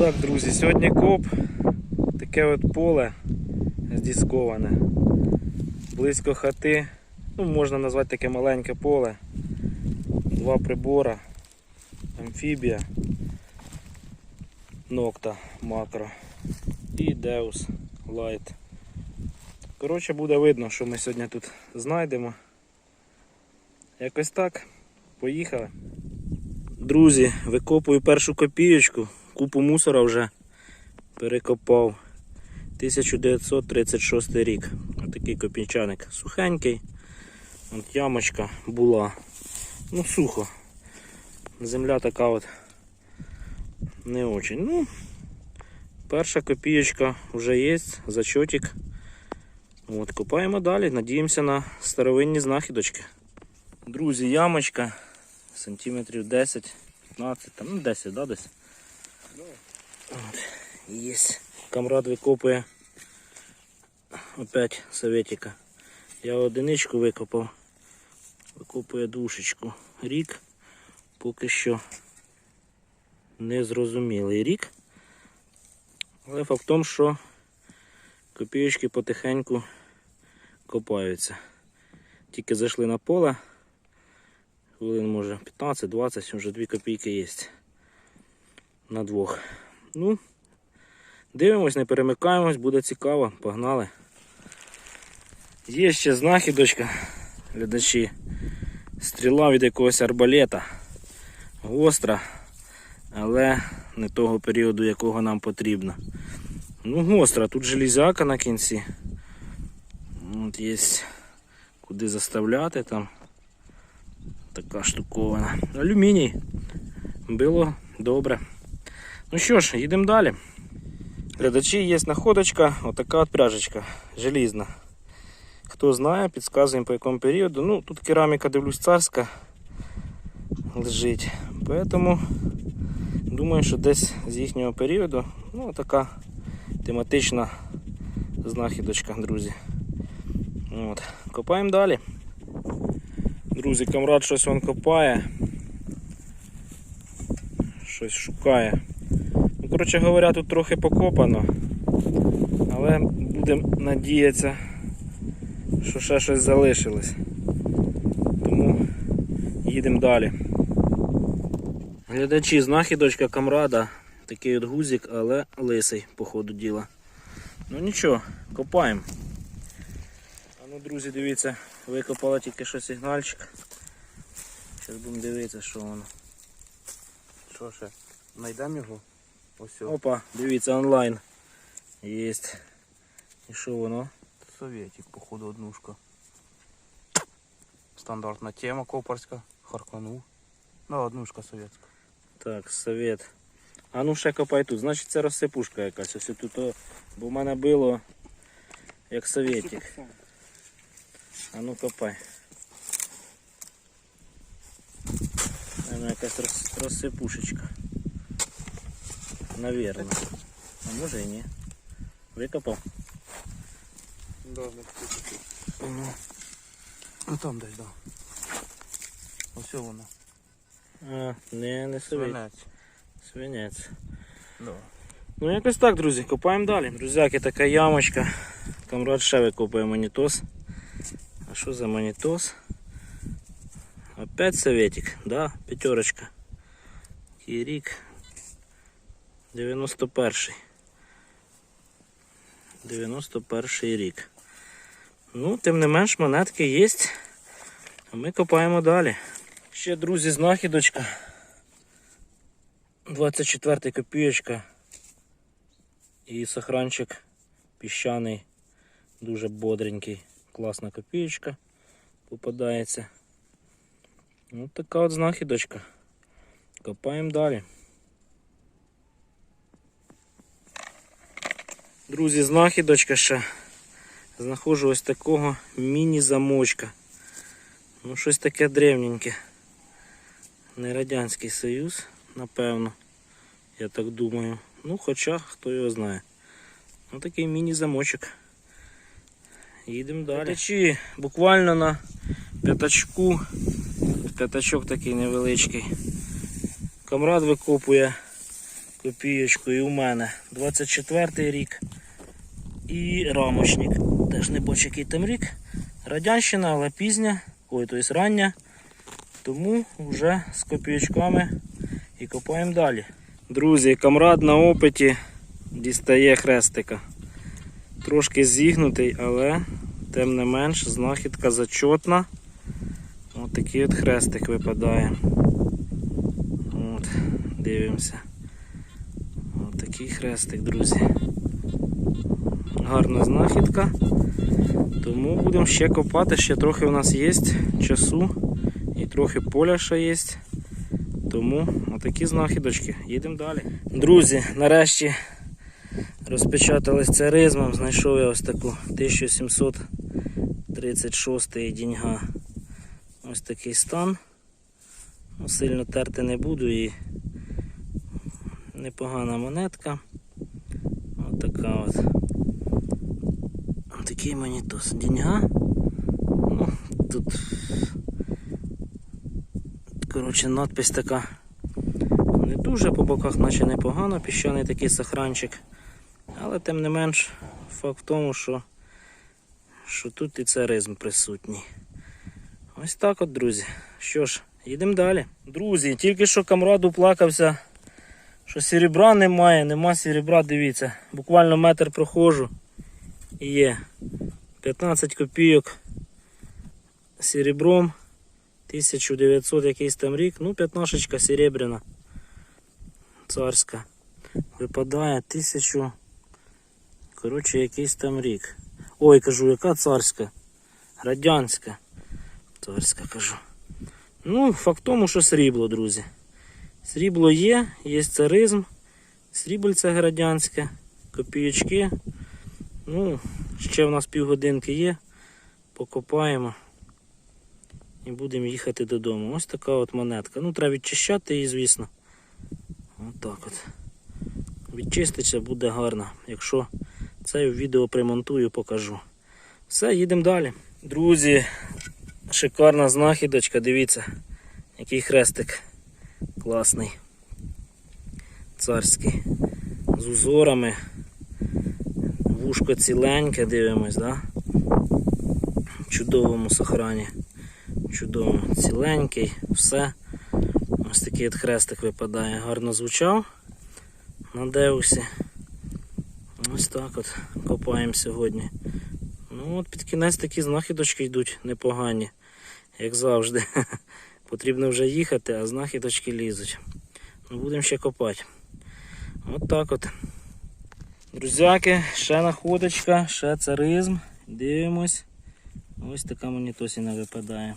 Так, друзі, сьогодні коп, таке от поле здісковане. Близько хати, ну можна назвати таке маленьке поле. Два прибора, амфібія, нокта макро і Deus Light. Коротше, буде видно, що ми сьогодні тут знайдемо. Якось так. Поїхали. Друзі, викопую першу копієчку, купу мусора вже перекопав. 1936 рік. Отакий копійчаник сухенький. От ямочка була. Ну, сухо. Земля така от не очень. Ну, перша копієчка вже є, зачотик. От, копаємо далі, надіємося на старовинні знахідочки. Друзі, ямочка сантиметрів 10, 15, там, ну 10, да, десь. Є. Камрад викопує опять советика. Я одиничку викопав, викопує душечку. Рік поки що незрозумілий рік. Але факт в тому, що копійочки потихеньку копаються. Тільки зайшли на поле, хвилин може 15-20, вже 2 копійки є на двох. Ну, дивимось, не перемикаємось, буде цікаво, погнали. Є ще знахідочка, глядачі. Стріла від якогось арбалета. Гостра, але не того періоду, якого нам потрібно. Ну, гостра, тут железяка на кінці. От є куди заставляти там. Така штукована. Алюміній. Було добре. Ну що ж, їдемо далі. Глядачі, є находочка, отака от пряжечка желізна. Хто знає, підказуємо по якому періоду. Ну, тут кераміка, дивлюсь, царська лежить. Поэтому думаю, що десь з їхнього періоду ну, така тематична знахідочка, друзі. От. Копаємо далі. Друзі, камрад щось він копає. Щось шукає. Коротше говоря, тут трохи покопано. Але будемо надіятися, що ще щось залишилось. Тому їдемо далі. Глядачі, знахідочка камрада. Такий от гузик, але лисий, по ходу діла. Ну нічого, копаємо. А ну, друзі, дивіться, викопала тільки що сигнальчик. Зараз будемо дивитися, що воно. Що ще? Найдемо його? Ось. Опа, дивіться онлайн. Єсть. І що воно? Совєтик, походу, однушка. Стандартна тема копарська. Харканув. Ну, однушка совєтська. Так, совет. А ну ще копай тут. Значить це розсипушка якась. Ось тут, о, бо в мене було як советик. А ну копай. Наверно, якась роз, розсипушечка. Навірно. А може і ні. Викопав? Да, Ну, Ну там десь, да. Ось воно. а, не, не совет. Свинець. Свинець. Да. Ну якось так, друзі, копаємо далі. Друзяки, така ямочка. Камрад ще викопує монітос. А що за монітос? Опять советик, да, п'ятерочка. Який рік. 91-й. 91-й рік. Ну, тим не менш, монетки є. А ми копаємо далі. Ще, друзі, знахідочка. 24 копійочка. І сохранчик піщаний, дуже бодренький, класна копієчка попадається. Ось така от знахідочка. Копаємо далі. Друзі, знахідочка ще. Знаходжу ось такого міні-замочка. Ну, щось таке древненьке. Не Радянський Союз, напевно. Я так думаю. Ну, хоча, хто його знає. Ну такий міні-замочок. Їдемо далі. П'ятачі буквально на п'ятачку. П'ятачок такий невеличкий. Камрад викопує копійочкою у мене 24 рік. І рамочник. Теж не бачу, який там рік. Радянщина, але пізня, ой, тобто рання. Тому вже з копійочками і копаємо далі. Друзі, камрад на опиті дістає хрестика. Трошки зігнутий, але тим не менш знахідка зачотна. Ось такий от хрестик випадає. От, дивимося. Ось такий хрестик, друзі. Гарна знахідка. Тому будемо ще копати, ще трохи у нас є часу і трохи поля ще є. Тому отакі знахідочки. Їдемо далі. Друзі, нарешті розпечатались царизмом. Знайшов я ось таку 1736 діньга. Ось такий стан. Ну, Сильно терти не буду і непогана монетка. Ось така от. Такий монітос. Діньга. Ну, тут коротше надпись така не дуже по боках, наче непогано, піщаний такий сахранчик. Але тим не менш, факт в тому, що, що тут і царизм присутній. Ось так от, друзі. Що ж, їдемо далі. Друзі, тільки що камраду плакався, що серебра немає, нема серебра, дивіться. Буквально метр проходжу і є 15 копійок серебром. 1900 якийсь там рік, ну, п'ятнашечка серебряна. Царська. Випадає 1000. Коротше, якийсь там рік. Ой, кажу, яка царська? Радянська. Царська кажу. Ну, факт тому, що срібло, друзі. Срібло є, є царизм, срібельце градянське, копійочки. Ну, ще в нас півгодинки є. Покопаємо і будемо їхати додому. Ось така от монетка. Ну, треба відчищати її, звісно. Ось так от. Відчиститься буде гарно. Якщо це відео примонтую, покажу. Все, їдемо далі. Друзі, шикарна знахідочка, дивіться, який хрестик класний. Царський. З узорами. Вушко ціленьке, дивимось, да? Чудовому сохрані. Чудово, ціленький, все. Ось такий от хрестик випадає. Гарно звучав на деусі. Ось так от копаємо сьогодні. Ну от під кінець такі знахідочки йдуть непогані, як завжди. Потрібно вже їхати, а знахідочки лізуть. Ну, будемо ще копати. От так от. Друзяки, ще находочка, ще царизм. Дивимось. Ось така монітосіна випадає.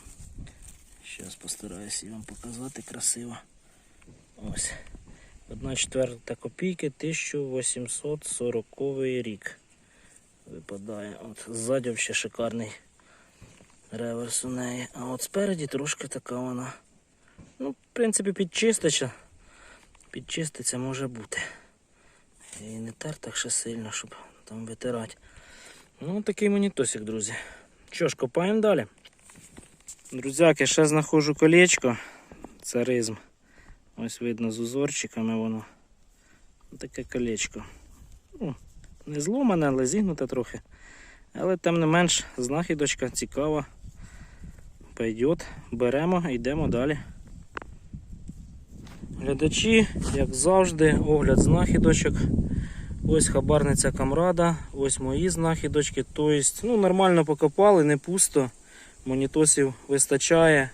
Зараз постараюся вам показати красиво. Ось. Одна четверта копійки 1840 рік. Випадає. От ззаді ще шикарний реверс у неї. А от спереді трошки така вона. Ну, в принципі, підчиститься. Підчиститься може бути. І не тер так ще сильно, щоб там витирати. Ну, такий монітосик, друзі. Що ж, копаємо далі. Друзяки, ще знаходжу колечко. Царизм. Ось видно з узорчиками воно. Таке колечко. Ну, не зломане, але зігнуте трохи. Але тим не менш знахідочка цікава. Пойдет, беремо йдемо далі. Глядачі, як завжди, огляд знахідочок. Ось хабарниця камрада, ось мої знахідочки. Тобто, ну, нормально покопали, не пусто. Монітосів вистачає.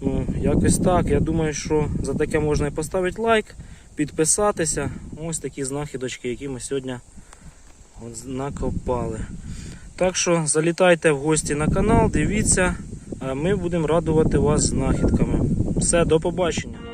Ну, якось так. Я думаю, що за таке можна і поставити лайк, підписатися. Ось такі знахідочки, які ми сьогодні накопали. Так що залітайте в гості на канал, дивіться, а ми будемо радувати вас знахідками. Все, до побачення.